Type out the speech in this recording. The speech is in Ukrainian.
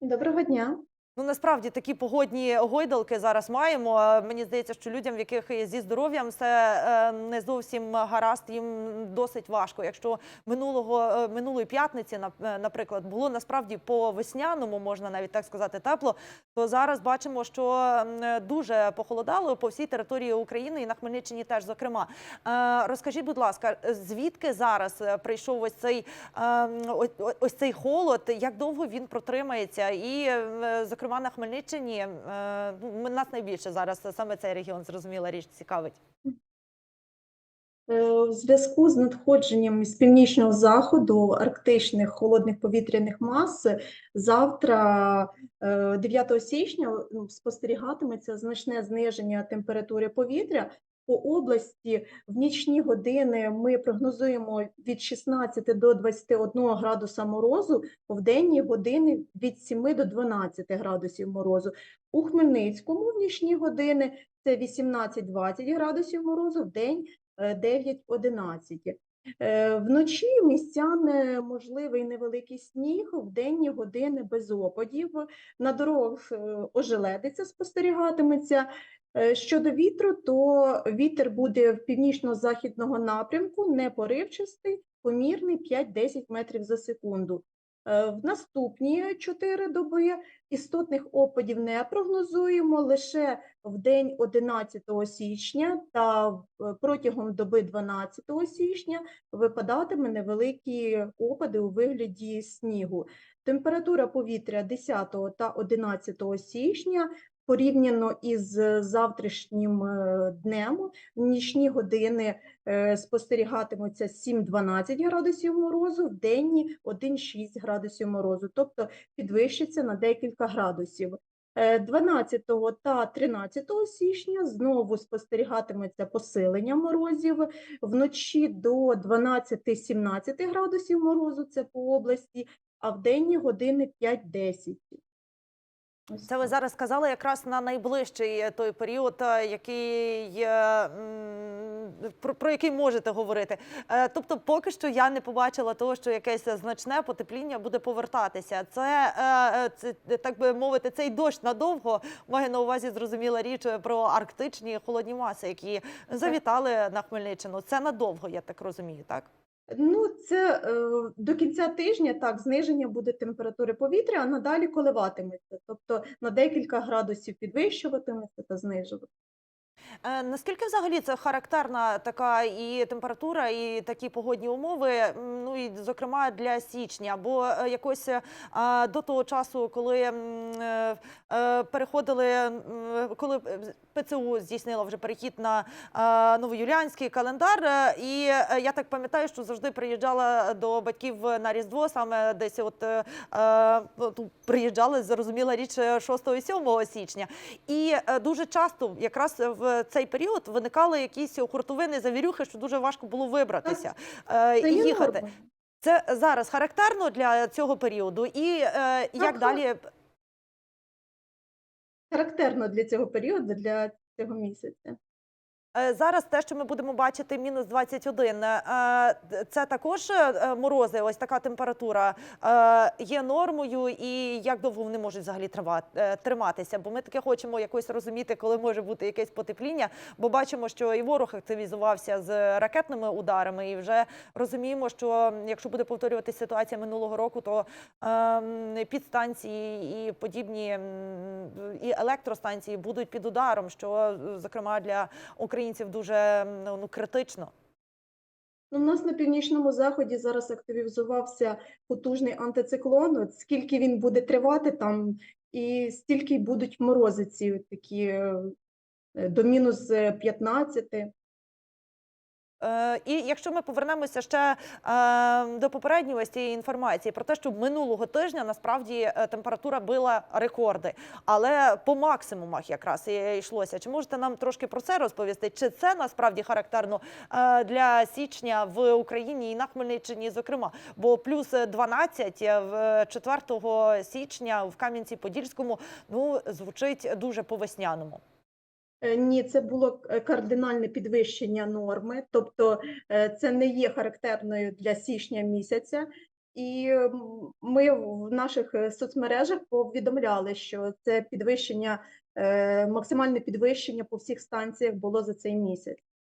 Доброго дня. Ну, насправді такі погодні гойдалки зараз маємо. Мені здається, що людям, в яких зі здоров'ям все е, не зовсім гаразд, їм досить важко. Якщо минулого е, минулої п'ятниці, е, наприклад, було насправді по весняному, можна навіть так сказати, тепло, то зараз бачимо, що дуже похолодало по всій території України і на Хмельниччині теж, зокрема. Розкажіть, будь ласка, звідки зараз прийшов ось цей е, ось- цей холод? Як довго він протримається? І е, зокрема на Хмельниччині е, нас найбільше зараз саме цей регіон зрозуміла річ цікавить. У зв'язку з надходженням з північного заходу арктичних холодних повітряних мас завтра, е, 9 січня, ну, спостерігатиметься значне зниження температури повітря. По області в нічні години ми прогнозуємо від 16 до 21 градуса морозу, в денні години від 7 до 12 градусів морозу. У Хмельницькому в нічні години це 18-20 градусів морозу, в день е, 9-11. Е, Вночі місцями можливий невеликий сніг, в денні години без опадів. На дорогах е, ожеледиця спостерігатиметься. Е, Щодо вітру, то вітер буде в північно-західного напрямку, непоривчастий, помірний 5-10 метрів за секунду. Е, В наступні 4 доби істотних опадів не прогнозуємо, лише в день 11 січня та протягом доби 12 січня випадатиме невеликі опади у вигляді снігу. Температура повітря 10 та 11 січня порівняно із завтрашнім е, днем в нічні години е, спостерігатимуться 7-12 градусів морозу, в денні 1-6 градусів морозу, тобто підвищиться на декілька градусів. Е, 12 та 13 січня знову спостерігатиметься посилення морозів. Вночі до 12-17 градусів морозу, це по області, а в денні години 5-10. Це ви зараз сказали якраз на найближчий е, той період, е, який про, про який можете говорити. Е, Тобто, поки що я не побачила того, що якесь значне потепління буде повертатися. Це, це так би мовити, цей дощ надовго має на увазі зрозуміла річ про арктичні холодні маси, які завітали на Хмельниччину. Це надовго, я так розумію, так. Ну, це е, до кінця тижня так, зниження буде температури повітря, а надалі коливатиметься. Тобто на декілька градусів підвищуватиметься та знижуватиметься. Е, Наскільки взагалі це характерна така і температура, і такі погодні умови, ну і зокрема для січня, бо е, якось е, до того часу, коли переходили, коли ПЦУ здійснила вже перехід на новоюліанський календар, і я так пам'ятаю, що завжди приїжджала до батьків на Різдво, саме десь от приїжджали, зрозуміла річ 6-7 січня. І дуже часто якраз в цей період виникали якісь хуртовини, завірюхи, що дуже важко було вибратися е, і їхати. Це зараз характерно для цього періоду, і е, як далі Характерно для цього періоду, для цього місяця. Е, Зараз те, що ми будемо бачити, мінус 21, е, це також е, морози, ось така температура є нормою, і як довго вони можуть взагалі триматися? Бо ми таке хочемо якось розуміти, коли може бути якесь потепління, бо бачимо, що і ворог активізувався з ракетними ударами, і вже розуміємо, що якщо буде повторюватися ситуація минулого року, то ем, підстанції і подібні і електростанції будуть під ударом, що зокрема для українців дуже ну, критично. Ну, нас на північному заході зараз активізувався потужний антициклон. От скільки він буде тривати там, і стільки будуть морози ці такі е, до мінус е, 15. Е, і якщо ми повернемося ще е, до попередньої ось цієї інформації про те, що минулого тижня насправді е, температура била рекорди, але по максимумах якраз і йшлося. Чи можете нам трошки про це розповісти? Чи це насправді характерно для січня в Україні і на Хмельниччині, зокрема? Бо плюс 12 в 4 січня в Кам'янці-Подільському ну звучить дуже по весняному. Е, Ні, це було е, кардинальне підвищення норми, тобто е, це не є характерною для січня місяця. І ми в наших соцмережах повідомляли, що це підвищення, максимальне підвищення по всіх станціях було за цей місяць.